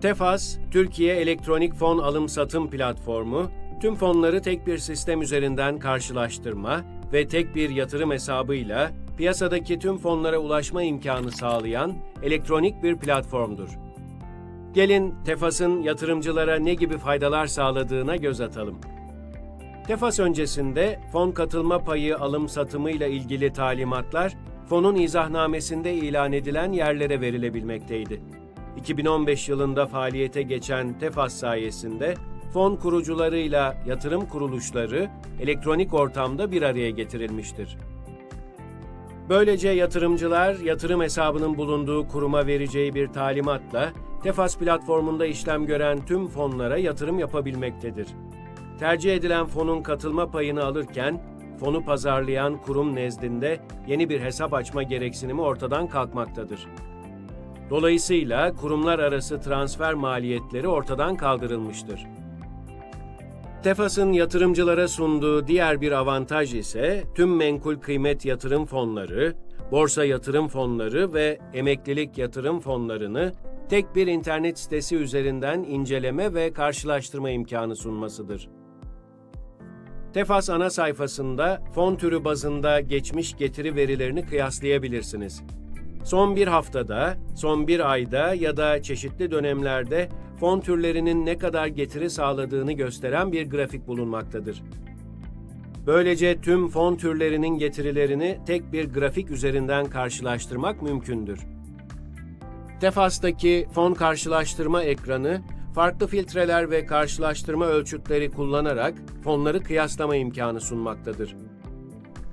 Tefas, Türkiye Elektronik Fon Alım Satım Platformu, tüm fonları tek bir sistem üzerinden karşılaştırma ve tek bir yatırım hesabıyla piyasadaki tüm fonlara ulaşma imkanı sağlayan elektronik bir platformdur. Gelin Tefas'ın yatırımcılara ne gibi faydalar sağladığına göz atalım. Tefas öncesinde fon katılma payı alım satımı ile ilgili talimatlar fonun izahnamesinde ilan edilen yerlere verilebilmekteydi. 2015 yılında faaliyete geçen Tefas sayesinde fon kurucularıyla yatırım kuruluşları elektronik ortamda bir araya getirilmiştir. Böylece yatırımcılar yatırım hesabının bulunduğu kuruma vereceği bir talimatla Tefas platformunda işlem gören tüm fonlara yatırım yapabilmektedir. Tercih edilen fonun katılma payını alırken fonu pazarlayan kurum nezdinde yeni bir hesap açma gereksinimi ortadan kalkmaktadır. Dolayısıyla kurumlar arası transfer maliyetleri ortadan kaldırılmıştır. Tefas'ın yatırımcılara sunduğu diğer bir avantaj ise tüm menkul kıymet yatırım fonları, borsa yatırım fonları ve emeklilik yatırım fonlarını tek bir internet sitesi üzerinden inceleme ve karşılaştırma imkanı sunmasıdır. Tefas ana sayfasında fon türü bazında geçmiş getiri verilerini kıyaslayabilirsiniz. Son bir haftada, son bir ayda ya da çeşitli dönemlerde fon türlerinin ne kadar getiri sağladığını gösteren bir grafik bulunmaktadır. Böylece tüm fon türlerinin getirilerini tek bir grafik üzerinden karşılaştırmak mümkündür. Tefas'taki fon karşılaştırma ekranı, farklı filtreler ve karşılaştırma ölçütleri kullanarak fonları kıyaslama imkanı sunmaktadır.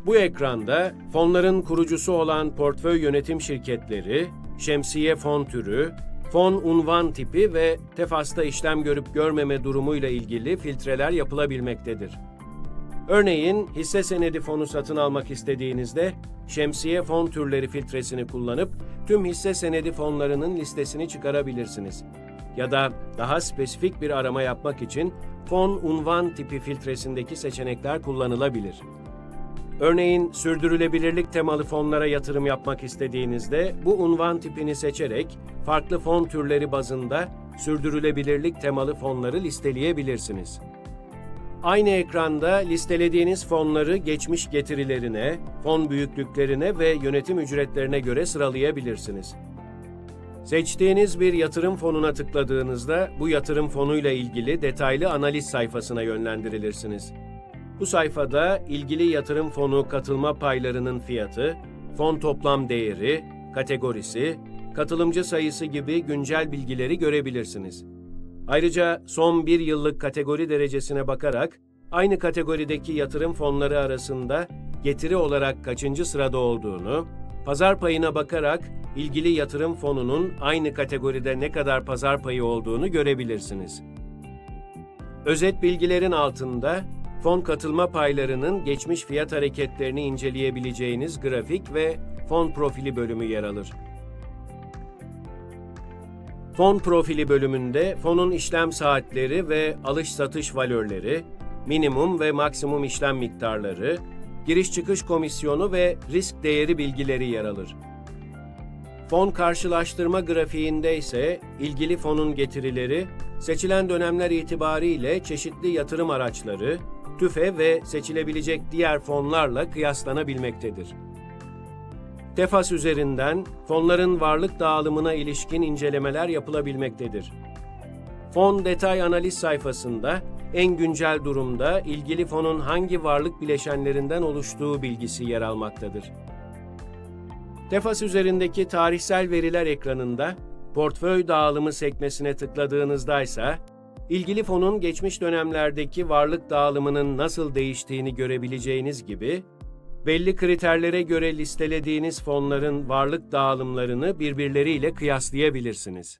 Bu ekranda fonların kurucusu olan portföy yönetim şirketleri, şemsiye fon türü, fon unvan tipi ve Tefas'ta işlem görüp görmeme durumuyla ilgili filtreler yapılabilmektedir. Örneğin hisse senedi fonu satın almak istediğinizde şemsiye fon türleri filtresini kullanıp tüm hisse senedi fonlarının listesini çıkarabilirsiniz. Ya da daha spesifik bir arama yapmak için fon unvan tipi filtresindeki seçenekler kullanılabilir. Örneğin sürdürülebilirlik temalı fonlara yatırım yapmak istediğinizde bu unvan tipini seçerek farklı fon türleri bazında sürdürülebilirlik temalı fonları listeleyebilirsiniz. Aynı ekranda listelediğiniz fonları geçmiş getirilerine, fon büyüklüklerine ve yönetim ücretlerine göre sıralayabilirsiniz. Seçtiğiniz bir yatırım fonuna tıkladığınızda bu yatırım fonuyla ilgili detaylı analiz sayfasına yönlendirilirsiniz. Bu sayfada ilgili yatırım fonu katılma paylarının fiyatı, fon toplam değeri, kategorisi, katılımcı sayısı gibi güncel bilgileri görebilirsiniz. Ayrıca son bir yıllık kategori derecesine bakarak aynı kategorideki yatırım fonları arasında getiri olarak kaçıncı sırada olduğunu, pazar payına bakarak ilgili yatırım fonunun aynı kategoride ne kadar pazar payı olduğunu görebilirsiniz. Özet bilgilerin altında fon katılma paylarının geçmiş fiyat hareketlerini inceleyebileceğiniz grafik ve fon profili bölümü yer alır. Fon profili bölümünde fonun işlem saatleri ve alış-satış valörleri, minimum ve maksimum işlem miktarları, giriş çıkış komisyonu ve risk değeri bilgileri yer alır. Fon karşılaştırma grafiğinde ise ilgili fonun getirileri, seçilen dönemler itibariyle çeşitli yatırım araçları, tüfe ve seçilebilecek diğer fonlarla kıyaslanabilmektedir. Tefas üzerinden fonların varlık dağılımına ilişkin incelemeler yapılabilmektedir. Fon detay analiz sayfasında en güncel durumda ilgili fonun hangi varlık bileşenlerinden oluştuğu bilgisi yer almaktadır. Tefas üzerindeki tarihsel veriler ekranında portföy dağılımı sekmesine tıkladığınızda ise ilgili fonun geçmiş dönemlerdeki varlık dağılımının nasıl değiştiğini görebileceğiniz gibi belli kriterlere göre listelediğiniz fonların varlık dağılımlarını birbirleriyle kıyaslayabilirsiniz.